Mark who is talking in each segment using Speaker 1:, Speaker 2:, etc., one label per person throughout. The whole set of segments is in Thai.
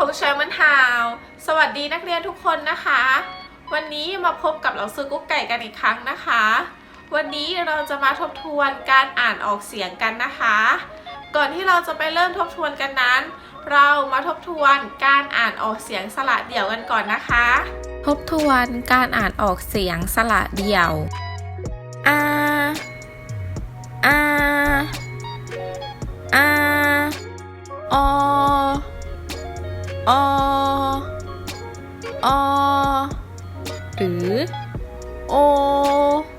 Speaker 1: ธงชัยมันฮาว สวัสดีนักเรียนทุกคนนะคะ วันนี้มาพบกับเราซื้อกุ๊กไก่กันอีกครั้งนะคะ วันนี้เราจะมาทบทวนการอ่านออกเสียงกันนะคะ ก่อนที่เราจะไปเริ่มทบทวนกันนั้น เรามาทบทวนการอ่านออกเสียงสระเดี่ยวกันก่อนนะคะ ทบทวนการอ่านออกเสียงสระเดี่ยวอาอาอาอ อออห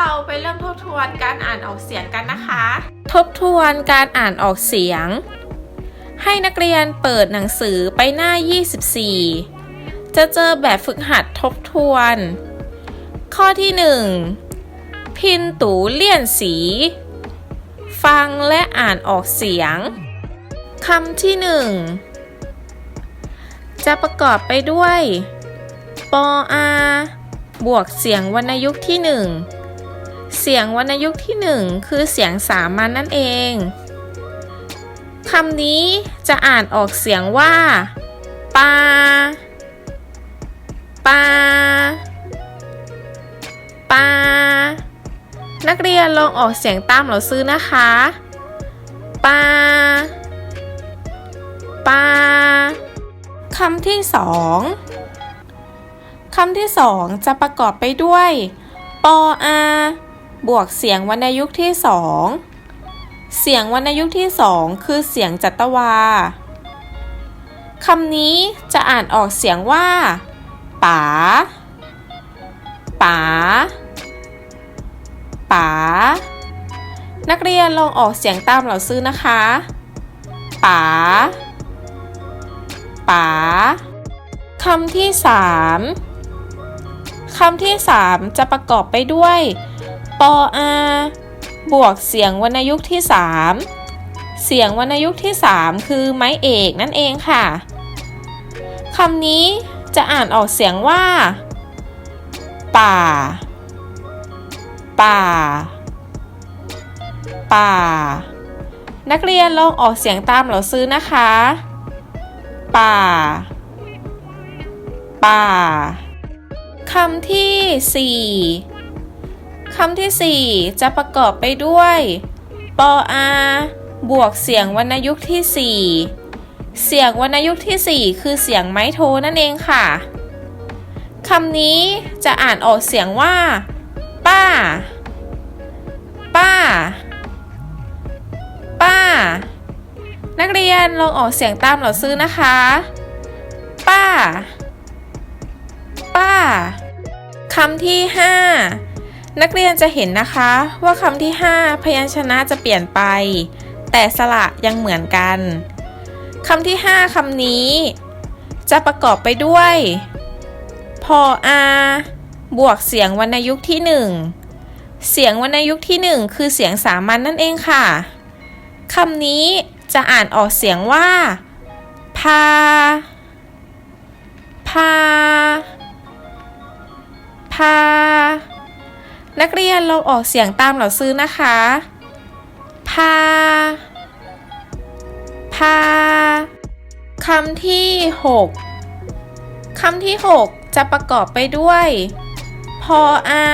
Speaker 1: เราไปเริ่มทบทวนการอ่านออกเสียงกันนะคะ ทบทวนการอ่านออกเสียง ให้นักเรียนเปิดหนังสือไปหน้า 24 จะเจอแบบฝึกหัดทบทวน ข้อที่ 1 พินตูเลี่ยนสี ฟังและอ่านออกเสียงคำที่ 1 จะประกอบไปด้วย ปออาบวกเสียงวรรณยุกต์ที่ 1 เสียงวรรณยุกต์ที่ 1 คือเสียงสามัญนนั่นเองคำนี้จะอ่านออกเสียงว่าปาปาปานักเรียนลองออกเสียงตามเราซื้อนะคะปาปาคำที่สองคำที่สองจะประกอบไปด้วย ปออา บวกเสียงวรรณยุกต์ที่สองเสียงวรรณยุกต์ที่สองคือเสียงจัตวาคำนี้จะอ่านออกเสียงว่าป๋าป๋าป๋านักเรียนลองออกเสียงตามเราซื้อนะคะป๋าป๋าคำที่สามคำที่สามจะประกอบไปด้วย ปออาบวกเสียงวรรณยุกต์ที่สามเสียงวรรณยุกต์ที่สามคือไม้เอกนั่นเองค่ะคำนี้จะอ่านออกเสียงว่า ป่า ป่า ป่า นักเรียนลองออกเสียงตามเราซื้อนะคะ ป่า ป่าคำที่ 4 คำที่ 4 จะประกอบไปด้วย ปออาบวกเสียงวรรณยุกต์ที่ 4 เสียงวรรณยุกต์ที่ 4 คือเสียงไม้โทนั่นเองค่ะคำนี้จะอ่านออกเสียงว่า ป้า ป้า ป้า นักเรียนลองออกเสียงตามเราซื้อนะคะ ป้า ป้าคำที่ 5 นักเรียนจะเห็นนะคะว่าคำที่ 5 พยัญชนะจะเปลี่ยนไป แต่สระยังเหมือนกันคำที่ 5คำนี้ จะประกอบไปด้วย พออาบวกเสียงวรรณยุกต์ที่ 1 เสียงวรรณยุกต์ที่ 1 คือเสียงสามัญนนั่นเองค่ะคำนี้จะอ่านออกเสียงว่า พา นักเรียนเราออกเสียงตามเราซื้อนะคะ พา พา คำที่ 6 คำที่ 6 จะประกอบไปด้วย พออา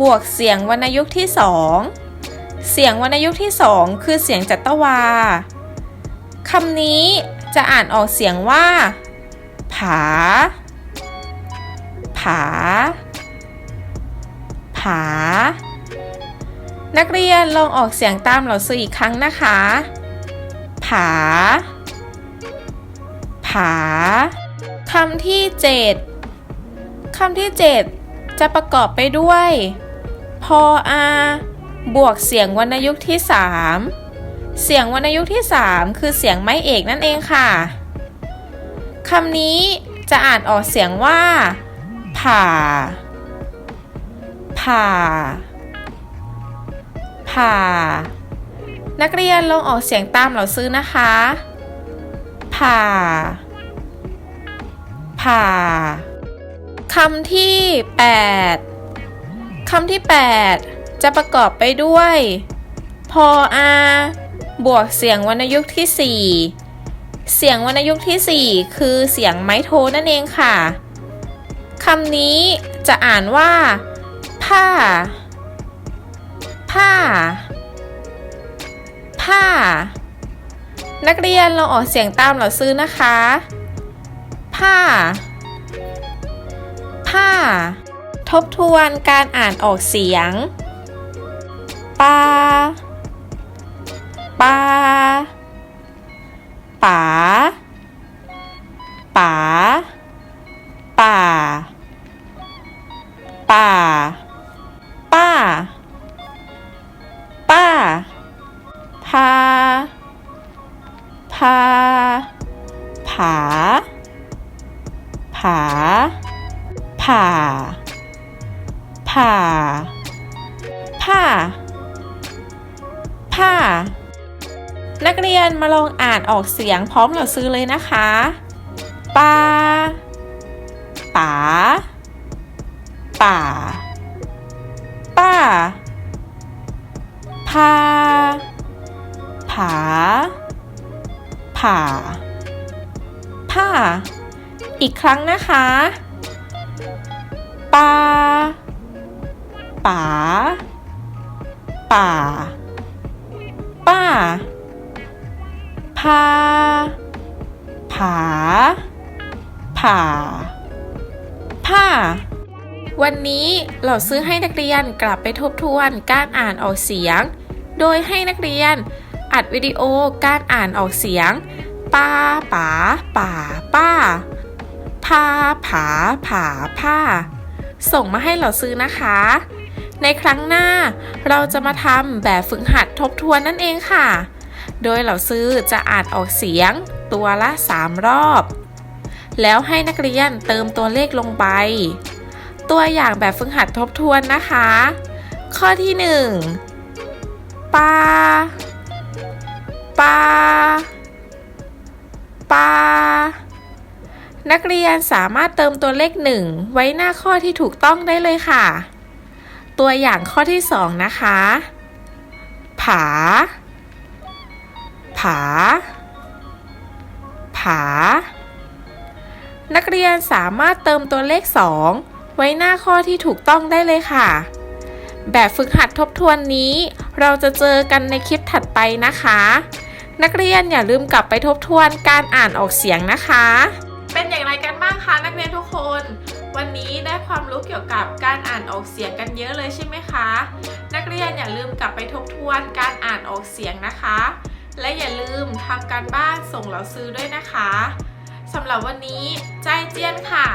Speaker 1: บวกเสียงวรรณยุกต์ที่2เสียงวรรณยุกต์ที่2คือเสียงจัตวา คำนี้จะอ่านออกเสียงว่า ผา ผา ผานักเรียนลองออกเสียงตามเราซื้ออีกครั้งนะคะ ผา ผาคำที่ 7คำที่ 7 จะประกอบไปด้วย พออาบวกเสียงวรรณยุกต์ที่ 3 เสียงวรรณยุกต์ที่ 3 คือเสียงไม้เอกนั่นเองค่ะคคำนี้จะอ่านออกเสียงว่า ผ่า ผ่า ผ่า นักเรียนลองออกเสียงตามเหล่าซื้อนะคะ ผ่า ผ่าคำที่ 8 คำที่ 8 จะประกอบไปด้วย พออาบวกเสียงวรรณยุกต์ที่ 4 เสียงวรรณยุกต์ที่ 4 คือเสียงไม้โทนั่นเองค่ะคำนี้จะอ่านว่า ผ้า ผ้า ผ้า นักเรียนลองออกเสียงตามเหล่าซื้อนะคะ ผ้า ผ้า ทบทวนการอ่านออกเสียงปลาปลา พา พา ผา ผา ผ่า ผ่า ผ้า ผ้า นักเรียนมาลองอ่านออกเสียงพร้อมเราซื้อเลยนะคะปาป๋า ป่า ป้าพา ผา ผ่า ผ้า อีกครั้งนะคะปาป๋าป่า ป้า พา ผา ผ่า ผ้า วันนี้เราซื้อให้นักเรียนกลับไปทบทวนการอ่านออกเสียง โดยให้นักเรียน อัดวิดีโอการอ่านออกเสียงป้าป๋าป่าป้าพาผาผาผ้า ส่งมาให้เราซื้อนะคะ ในครั้งหน้าเราจะมาทำแบบฝึกหัดทบทวนนั่นเองค่ะ โดยเราซื้อจะอ่านออกเสียงตัวละ 3 รอบ แล้วให้นักเรียนเติมตัวเลขลงไป ตัวอย่างแบบฝึกหัดทบทวนนะคะ ข้อที่ 1ปา ปาปานักเรียนสามารถเติมตัวเลข1ไว้หน้าข้อที่ถูกต้องได้เลยค่ะ ตัวอย่างข้อที่2นะคะ ผา ผา ผา นักเรียนสามารถเติมตัวเลข2ไว้หน้าข้อที่ถูกต้องได้เลยค่ะ แบบฝึกหัดทบทวนนี้ เราจะเจอกันในคลิปถัดไปนะคะ นักเรียนอย่าลืมกลับไปทบทวนการอ่านออกเสียงนะคะ เป็นอย่างไรกันบ้างคะนักเรียนทุกคน วันนี้ได้ความรู้เกี่ยวกับการอ่านออกเสียงกันเยอะเลยใช่ไหมคะ นักเรียนอย่าลืมกลับไปทบทวนการอ่านออกเสียงนะคะ และอย่าลืมทำการบ้านส่งเหล่าซื้อด้วยนะคะสำหรับวันนี้ใจายเจียนค่ะ